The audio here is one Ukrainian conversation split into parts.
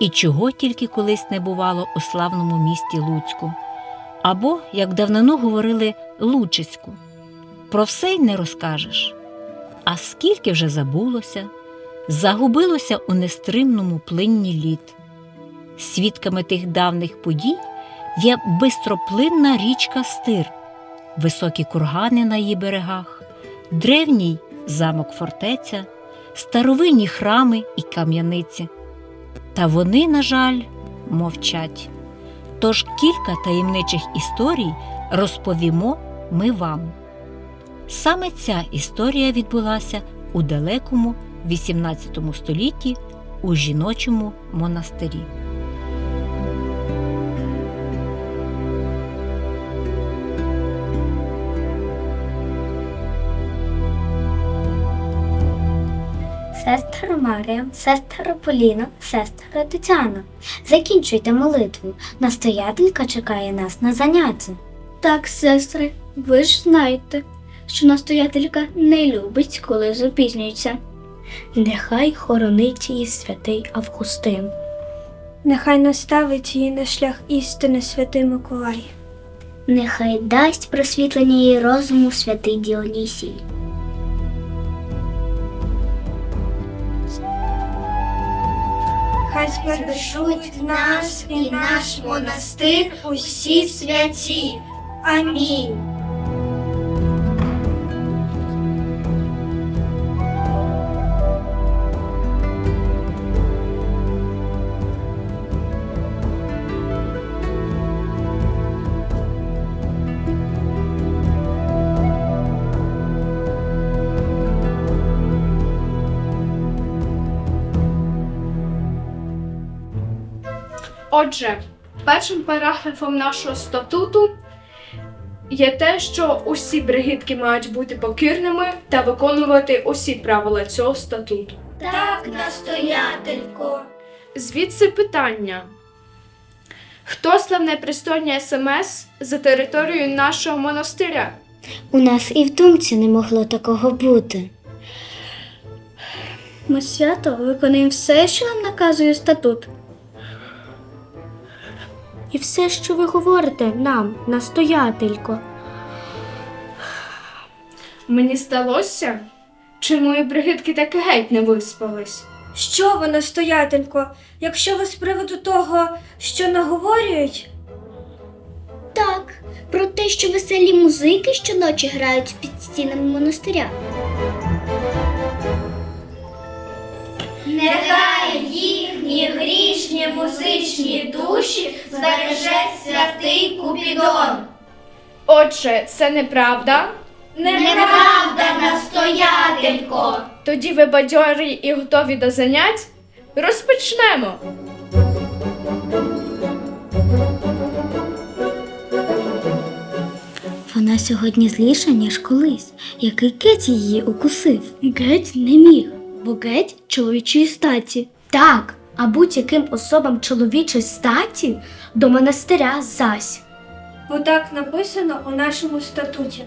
і чого тільки колись не бувало у славному місті Луцьку, або, як давнину говорили, Лучиську. Про все й не розкажеш. А скільки вже забулося, загубилося у нестримному плинні літ. Свідками тих давних подій є бистроплинна річка Стир, високі кургани на її берегах, древній замок фортеця, старовинні храми і кам'яниці. Та вони, на жаль, мовчать. Тож кілька таємничих історій розповімо ми вам. Саме ця історія відбулася у далекому XVIII столітті у жіночому монастирі. Сестра Марія, сестра Поліна, сестра Тетяна. Закінчуйте молитву. Настоятелька чекає нас на заняття. Так, сестри, ви ж знаєте, що настоятелька не любить, коли запізнюється. Нехай хоронить її святий Августин. Нехай наставить її на шлях істини святий Миколай. Нехай дасть просвітлення її розуму святий Діонісій. Хай спершуть нас і наш монастир усі святі. Амінь. Отже, першим параграфом нашого статуту є те, що усі бригітки мають бути покірними та виконувати усі правила цього статуту. Так, настоятелько. Звідси питання. Хто славне пристойні смс за територією нашого монастиря? У нас і в думці не могло такого бути. Ми свято виконуємо все, що нам наказує статут. І все, що ви говорите нам, настоятелько. Мені сталося, чи мої бригітки таки геть не виспались? Що ви, настоятелько, якщо ви з приводу того, що наговорюють? Так, про те, що веселі музики щоночі грають під стінами монастиря. Нехай їхні грішні музичні душі збереже святий Купідон. Отже, це неправда. Неправда, настоятелько. Тоді ви бадьорі і готові до занять? Розпочнемо. Вона сьогодні зліша, ніж колись, який кець її укусив. Геть не міг, бо геть чоловічої статі. Так, а будь-яким особам чоловічої статі до монастиря зась. Бо так написано у нашому статуті.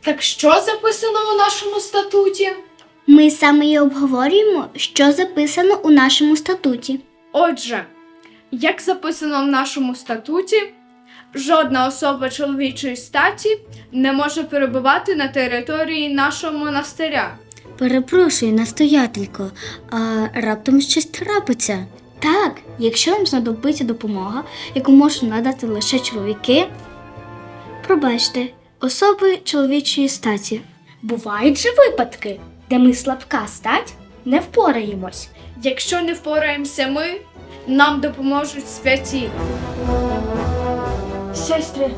Так що записано у нашому статуті? Ми саме і обговорюємо, що записано у нашому статуті. Отже, як записано в нашому статуті, жодна особа чоловічої статі не може перебувати на території нашого монастиря. Перепрошую, настоятелько, а раптом щось трапиться. Так, якщо їм знадобиться допомога, яку можуть надати лише чоловіки. Пробачте, особи чоловічої статі. Бувають же випадки, де ми слабка стать не впораємось. Якщо не впораємося ми, нам допоможуть святі. Сестри,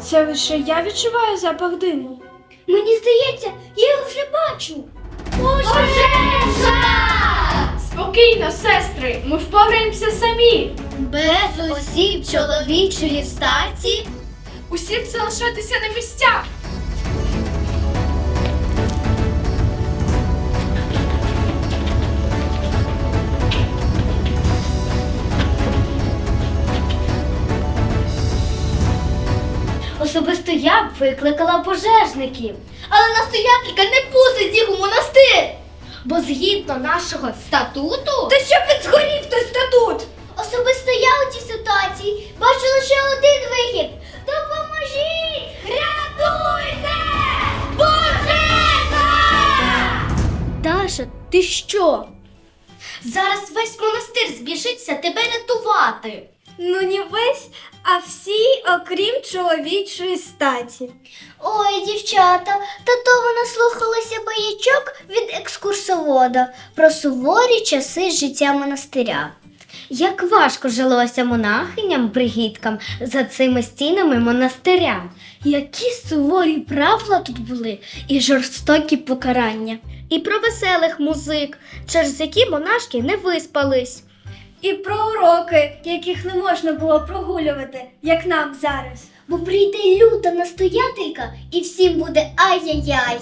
це лише я відчуваю запах диму. Мені здається, я його вже бачу. Пожежа! Спокійно, сестри, ми впораємося самі. Без осіб чоловічої статі Усім залишатися на місцях. Я б викликала пожежників. Але настоятелька не пустить їх у монастир. Бо згідно нашого статуту. Та щоб він згорів той статут! Особисто я у цій ситуації бачу лише один вихід. Допоможіть! Рятуйте! Пожежа! Даша, ти що? Зараз весь монастир збіжиться тебе рятувати. Ну не весь, а всі, окрім чоловічої статі. Ой, дівчата, та то ви наслухалися баячок від екскурсовода про суворі часи життя монастиря. Як важко жилося монахиням бригіткам за цими стінами монастиря. Які суворі правила тут були і жорстокі покарання. І про веселих музик, через які монашки не виспались. І про уроки, яких не можна було прогулювати, як нам зараз. Бо прийде люта настоятелька і всім буде ай-яй-яй.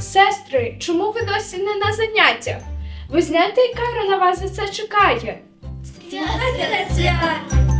Сестри, чому ви досі не на заняттях? Ви знаєте, яка на вас за це чекає? Свят, свят.